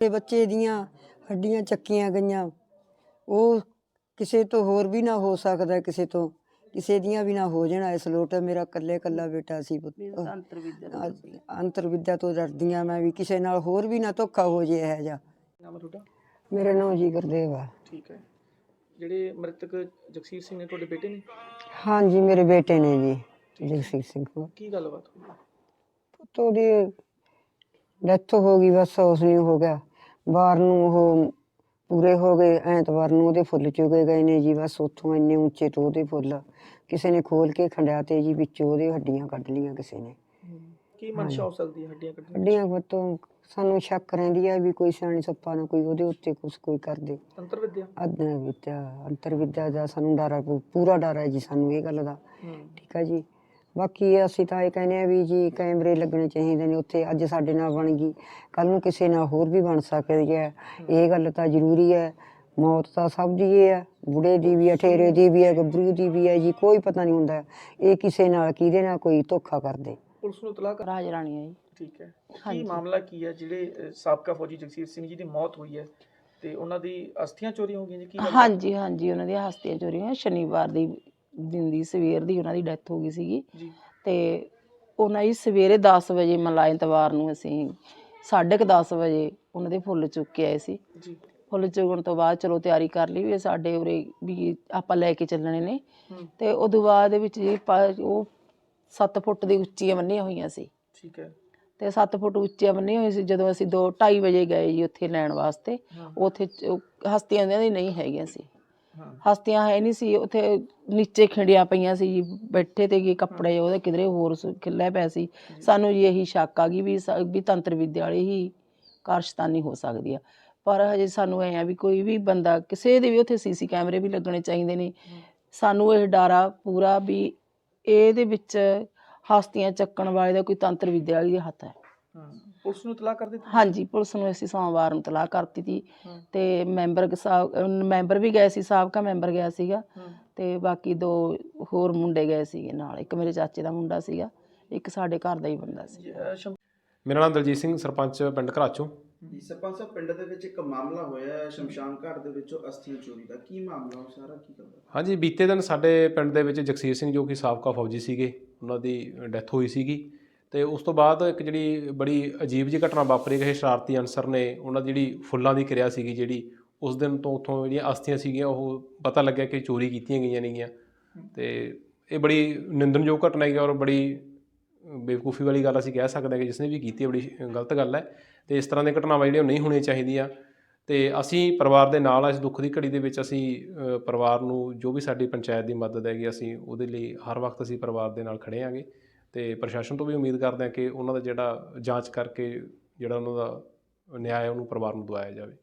ਤੇ ਬੱਚੇ ਦੀਆਂ ਹੱਡੀਆਂ ਚੱਕੀਆਂ ਗਈਆਂ। ਉਹ ਕਿਸੇ ਤੋਂ ਹੋਰ ਵੀ ਨਾ ਹੋ ਸਕਦਾ ਕਿਸੇ ਤੋਂ ਕਿਸੇ ਦੀਆਂ ਵੀ ਨਾ ਹੋ ਜਾਣਾ। ਇਸ ਲੋਟ ਮੇਰਾ ਇਕੱਲੇ ਇਕੱਲਾ ਬੇਟਾ ਸੀ ਪੁੱਤ। ਅੰਤਰ ਵਿਦਿਆ ਤੋਂ ਡਰਦੀਆਂ ਮੈਂ ਵੀ। ਕਿਸੇ ਨਾਲ ਹੋਰ ਵੀ ਨਾ ਧੋਖਾ ਹੋ ਜੇ ਇਹ ਜਾ ਨਾਮ ਤੁਹਾਡਾ? ਮੇਰਾ ਨਾਮ ਜੀ ਗੁਰਦੇਵ ਆ। ਠੀਕ ਹੈ। ਜਿਹੜੇ ਮ੍ਰਿਤਕ ਜਗਸੀਰ ਸਿੰਘ ਨੇ ਤੁਹਾਡੇ ਬੇਟੇ ਨੇ? ਹਾਂਜੀ ਮੇਰੇ ਬੇਟੇ ਨੇ ਜੀ ਜਗਸੀਰ ਸਿੰਘ ਕੋਲ। ਕੀ ਗੱਲਬਾਤ ਹੋਈ? ਪੁੱਤ ਉਹਦੀ ਡੈਥ ਹੋ ਗਈ ਬਸ ਉਸ ਨੂੰ ਹੋ ਗਿਆ। ਬਾਹਰ ਨੂੰ ਉਹ ਪੂਰੇ ਹੋ ਗਏ ਐਤਵਾਰ ਨੂੰ ਉਹਦੇ ਫੁੱਲ ਚੁਗੇ ਗਏ ਨੇ ਜੀ ਬਸ ਉੱਥੋਂ ਇੰਨੇ ਉੱਚੇ ਤੋਂ ਉਹਦੇ ਫੁੱਲ। ਕਿਸੇ ਨੇ ਖੋਲ ਕੇ ਖੰਡਿਆ ਤੇ ਜੀ ਵਿੱਚੋਂ ਉਹਦੇ ਹੱਡੀਆਂ ਕੱਢ ਲੀਆਂ ਕਿਸੇ ਨੇ। ਕੀ ਮਨਸ਼ਾ ਹੋ ਸਕਦੀ ਹੈ ਹੱਡੀਆਂ ਕੱਢਣ ਦੀ? ਹੱਡੀਆਂ ਵੱਤੋਂ ਸਾਨੂੰ ਸ਼ੱਕ ਰਹਿੰਦੀ ਆ ਵੀ ਕੋਈ ਸਿਆਣੀ ਸੱਪਾ ਨਾ ਕੋਈ ਉਹਦੇ ਉੱਤੇ ਕੁਛ ਕੋਈ ਕਰਦੇ। ਅੰਤਰ ਵਿਦਿਆ ਅਦਨਾ ਵਿਦਿਆ ਅੰਤਰ ਵਿਦਿਆ ਦਾ ਸਾਨੂੰ ਡਰ ਆ ਪੂ- ਪੂਰਾ ਡਰ ਹੈ ਜੀ ਸਾਨੂੰ ਇਹ ਗੱਲ ਦਾ। ਹੂੰ। ਠੀਕ ਹੈ ਜੀ। ਬਾਕੀ ਅਸੀਂ ਤਾਂ ਇਹ ਕਹਿੰਦੇ ਆ ਵੀ ਜੀ ਕੈਮਰੇ ਲੱਗਣੇ ਚਾਹੀਦੇ ਨੇ ਉੱਥੇ ਅੱਜ ਸਾਡੇ ਨਾਲ ਬਣ ਗਈ ਕੱਲ ਨੂੰ ਕਿਸੇ ਨਾਲ ਹੋਰ ਵੀ ਬਣ ਸਕਦੀ ਹੈ। ਇਹ ਗੱਲ ਤਾਂ ਜ਼ਰੂਰੀ ਹੈ ਮੌਤ ਤਾਂ ਸਭ ਦੀ ਇਹ ਹੈ ਬੁੜੇ ਦੀ ਵੀ ਹੈ ਠੇਰੇ ਦੀ ਵੀ ਹੈ ਗੱਭਰੂ ਦੀ ਵੀ ਹੈ ਜੀ ਕੋਈ ਪਤਾ ਨਹੀਂ ਹੁੰਦਾ ਇਹ ਕਿਸੇ ਨਾਲ ਕਿਹਦੇ ਨਾਲ ਕੋਈ ਧੋਖਾ ਕਰਦੇ। ਪੁਲਿਸ ਨੂੰ ਤਲਾਕ ਰਾਜ ਰਾਣੀ ਹੈ ਜੀ। ਠੀਕ ਹੈ। ਕੀ ਹਾਂਜੀ। ਮਾਮਲਾ ਕੀ ਹੈ? ਜਿਹੜੇ ਅ, ਸਾਬਕਾ ਫੌਜੀ ਜਗਸੀਰ ਸਿੰਘ ਜੀ ਦੀ ਮੌਤ ਹੋਈ ਹੈ ਤੇ ਉਹਨਾਂ ਦੀ ਅਸਥੀਆਂ ਚੋਰੀ ਹੋ ਗਈਆਂ ਜੀ ਕੀ ਗੱਲ ਹੈ? ਹਾਂਜੀ ਹਾਂਜੀ ਉਹਨਾਂ ਦੀਆਂ ਹਸਤੀਆਂ ਚੋਰੀ ਹੋਈਆਂ ਸ਼ਨੀਵਾਰ ਦੀ ਦਿਨ ਦੀ ਸਵੇਰ ਦੀ ਉਹਨਾਂ ਦੀ ਡੈਥ ਹੋ ਗਈ ਸੀਗੀ। ਜੀ। ਤੇ ਉਹਨਾਂ ਦੀ ਸਵੇਰੇ 10 ਵਜੇ ਮਲਾਈ ਐਤਵਾਰ ਨੂੰ ਅਸੀਂ 10:30 ਵਜੇ ਉਹਨਾਂ ਦੇ ਫੁੱਲ ਚੁੱਕ ਕੇ ਆਏ ਸੀ। ਜੀ। ਫੁੱਲ ਚੁਗਣ ਤੋਂ ਬਾਅਦ ਚਲੋ ਤਿਆਰੀ ਕਰ ਲਈ ਵੀ ਇਹ ਸਾਡੇ ਉਰੇ ਵੀ ਆਪਾਂ ਲੈ ਕੇ ਚੱਲਣੇ ਨੇ। ਹੂੰ। ਤੇ ਉਦੋਂ ਬਾਅਦ ਦੇ ਵਿੱਚ ਜੀ ਪਾ- ਉਹ 7 ਫੁੱਟ ਦੀ ਉੱਚੀਆਂ ਬੰਨੀਆਂ ਹੋਈਆਂ ਸੀ। ਠੀਕ ਹੈ। ਤੇ 7 ਫੁੱਟ ਉੱਚੀਆਂ ਬੰਨੀਆਂ ਹੋਈਆਂ ਸੀ ਜਦੋਂ ਅਸੀਂ 2 2:30 ਵਜੇ ਗਏ ਜੀ ਉੱਥੇ ਲੈਣ ਵਾਸਤੇ। ਹਾਂ। ਉੱਥੇ ਚ- ਉਹ ਹਸਤੀਆਂ ਉਹਨਾਂ ਦੀ ਨਹੀਂ ਹੈਗੀਆਂ ਸੀ। ਹਾਂ ਹਸਤੀਆਂ ਹੈ ਨਹੀਂ ਸੀ ਉੱਥੇ ਨੀਚੇ ਖਿੰਡੀਆਂ ਪਈਆਂ ਸੀ ਜੀ ਬੈਠੇ ਤੇ ਕੀ ਕੱਪੜੇ ਉਹਦੇ ਕਿਧਰੇ ਹੋਰ ਸ- ਖਿੱਲੇ ਪਏ ਸੀ। ਸਾਨੂੰ ਜੀ ਇਹੀ ਸ਼ੱਕ ਆ ਗਈ ਵੀ ਸ- ਵੀ ਤੰਤਰ ਵਿਦਿਆ ਵਾਲੀ ਹੀ ਕਾਰਸ਼ਤਾਨੀ ਹੋ ਸਕਦੀ ਆ। ਪਰ ਹਜੇ ਸਾਨੂੰ ਐ ਆ ਵੀ ਕੋਈ ਵੀ ਬੰਦਾ ਕਿਸੇ ਦੇ ਵੀ ਉੱਥੇ ਸੀਸੀ ਕੈਮਰੇ ਵੀ ਲੱਗਣੇ ਚਾਹੀਦੇ ਨੇ। ਸਾਨੂੰ ਇਹ ਡਾਰਾ ਪੂਰਾ ਵੀ ਇਹਦੇ ਵਿੱਚ ਹਸਤੀਆਂ ਚੱਕਣ ਵਾਲੇ ਦਾ ਕੋਈ ਤੰਤਰ ਵਿਦਿਆ ਵਾਲੀ ਦੇ ਹੱਥ ਹੈ ਹਾਂ। ਪੁਲਿਸ ਨੂੰ ਤਲਾਕ ਕਰ ਦਿੱਤੀ ਹਾਂਜੀ ਪੁਲਿਸ ਨੂੰ ਅਸੀਂ ਸੋਮਵਾਰ ਨੂੰ ਤਲਾਕ ਕਰਤੀ ਤੀ ਤੇ ਮੈਂਬਰ ਸਾਹਿਬ ਮੈਂਬਰ ਵੀ ਗਏ ਸੀ ਸਾਬਕਾ ਮੈਂਬਰ ਗਿਆ ਸੀਗਾ। ਤੇ ਬਾਕੀ ਦੋ ਹੋਰ ਮੁੰਡੇ ਗਏ ਸੀਗੇ ਨਾਲ। ਇੱਕ ਮੇਰੇ ਚਾਚੇ ਦਾ ਮੁੰਡਾ ਸੀਗਾ ਇੱਕ ਸਾਡੇ ਘਰ ਦਾ ਹੀ ਬੰਦਾ ਸੀ। ਜੀ, ਅ, ਸ਼ਮ- ਮੇਰਾ ਨਾਮ ਦਲਜੀਤ ਸਿੰਘ ਸਰਪੰਚ ਪਿੰਡ ਘਰਾਚੋਂ। ਜੀ ਸਰਪੰਚ ਸਾਹਿਬ ਪਿੰਡ ਦੇ ਵਿੱਚ ਇੱਕ ਮਾਮਲਾ ਹੋਇਆ ਹੈ ਸ਼ਮਸ਼ਾਨ ਘਾਟ ਦੇ ਵਿੱਚੋਂ ਅਸਥੀਆਂ ਚੋਰੀ ਦਾ। ਕੀ ਮਾਮਲਾ ਉਹ ਸਾਰਾ ਕੀ ਕਰਦਾ ਹਾਂਜੀ ਬੀਤੇ ਦਿਨ ਸਾਡੇ ਪਿੰਡ ਦੇ ਵਿੱਚ ਜਗਸੀਰ ਸਿੰਘ ਜੋ ਕਿ ਸਾਬਕਾ ਫੌਜੀ ਸੀਗੇ ਉਹਨਾਂ ਦੀ ਡੈਥ ਹੋਈ ਸੀਗੀ। ਤੇ ਉਸ ਤੋਂ ਬਾਅਦ ਇੱਕ ਜਿਹੜੀ ਬੜੀ ਅਜੀਬ ਜਿਹੀ ਘਟਨਾ ਵਾਪਰੀ ਕਿ ਸ਼ਰਾਰਤੀ ਅਨਸਰ ਨੇ ਉਹਨਾਂ ਦੀ ਜਿਹੜੀ ਫੁੱਲਾਂ ਦੀ ਕਿਰਿਆ ਸੀਗੀ ਜਿਹੜੀ, ਉਸ ਦਿਨ ਤੋਂ ਉੱਥੋਂ ਜਿਹੜੀਆਂ ਅਸਥੀਆਂ ਸੀਗੀਆਂ, ਉਹ ਪਤਾ ਲੱਗਿਆ ਕਿ ਚੋਰੀ ਕੀਤੀਆਂ ਗਈਆਂ ਨੇਗੀਆਂ। ਤੇ ਇਹ ਬੜੀ ਨਿੰਦਣਯੋਗ ਘਟਨਾ ਹੈਗੀ ਔਰ ਬੜੀ ਬੇਵਕੂਫੀ ਵਾਲੀ ਗੱਲ ਅਸੀਂ ਕਹਿ ਸਕਦੇ ਹਾਂ ਕਿ ਜਿਸ ਨੇ ਵੀ ਕੀਤੀ ਹੈ, ਬੜੀ ਗਲਤ ਗੱਲ ਹੈ। ਤੇ ਇਸ ਤਰ੍ਹਾਂ ਦੀਆਂ ਘਟਨਾਵਾਂ ਜਿਹੜੀਆਂ ਨਹੀਂ ਹੋਣੀਆਂ ਚਾਹੀਦੀਆਂ। ਤੇ ਅਸੀਂ ਪਰਿਵਾਰ ਦੇ ਨਾਲ ਇਸ ਦੁੱਖ ਦੀ ਘੜੀ ਦੇ ਵਿੱਚ ਅਸੀਂ ਪਰਿਵਾਰ ਨੂੰ ਜੋ ਵੀ ਸਾਡੀ ਪੰਚਾਇਤ ਦੀ ਮਦਦ ਹੈਗੀ, ਅਸੀਂ ਉਹਦੇ ਲਈ ਹਰ ਵਕਤ ਅਸੀਂ ਪਰਿਵਾਰ ਦੇ ਨਾਲ ਖੜੇ ਆਂਗੇ ਤੇ ਪ੍ਰਸ਼ਾਸਨ ਤੋਂ ਵੀ ਉਮੀਦ ਕਰਦੇ ਹਾਂ ਕਿ ਉਹਨਾਂ ਦਾ ਜਿਹੜਾ ਜਾਂਚ ਕਰਕੇ ਜਿਹੜਾ ਉਹਨਾਂ ਦਾ ਨਿਆਂ ਹੈ ਉਹਨੂੰ ਪਰਿਵਾਰ ਨੂੰ ਦਵਾਇਆ ਜਾਵੇ।